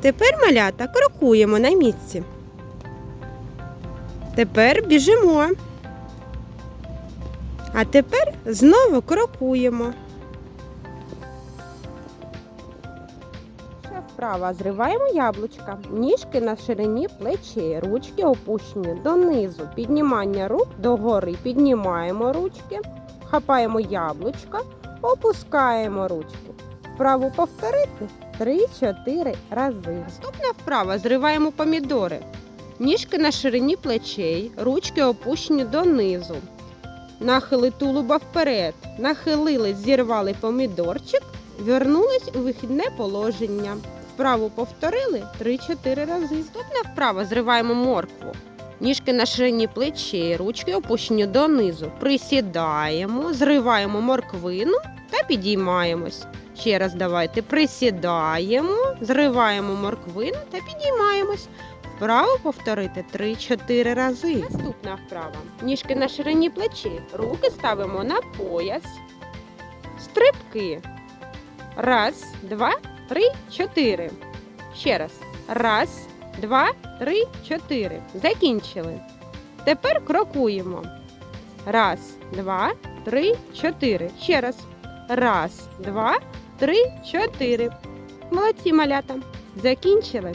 Тепер малята крокуємо на місці. Тепер біжимо. А тепер знову крокуємо. Ще вправо зриваємо яблучка, ніжки на ширині плечей, ручки опущені донизу, піднімання рук догори, піднімаємо ручки, хапаємо яблучка, опускаємо ручки. Вправу повторити 3-4 рази. Наступна вправа зриваємо помідори. Ніжки на ширині плечей, ручки опущені донизу. Нахили тулуба вперед. Нахилились, зірвали помідорчик, вернулись у вихідне положення. Вправу повторили 3-4 рази. Наступна вправа зриваємо моркву. Ніжки на ширині плечей, ручки опущені донизу. Присідаємо, зриваємо морквину та підіймаємось. Ще раз давайте присідаємо, зриваємо морквину та підіймаємось. Вправо повторити 3-4 рази. Наступна вправа. Ніжки на ширині плечі. Руки ставимо на пояс. Стрибки. Раз, два, три, чотири. Ще раз. Раз, два, три, чотири. Закінчили. Тепер крокуємо. Раз, два, три, чотири. Ще раз. Раз, два, три, чотири. Молодці малята. Закінчили.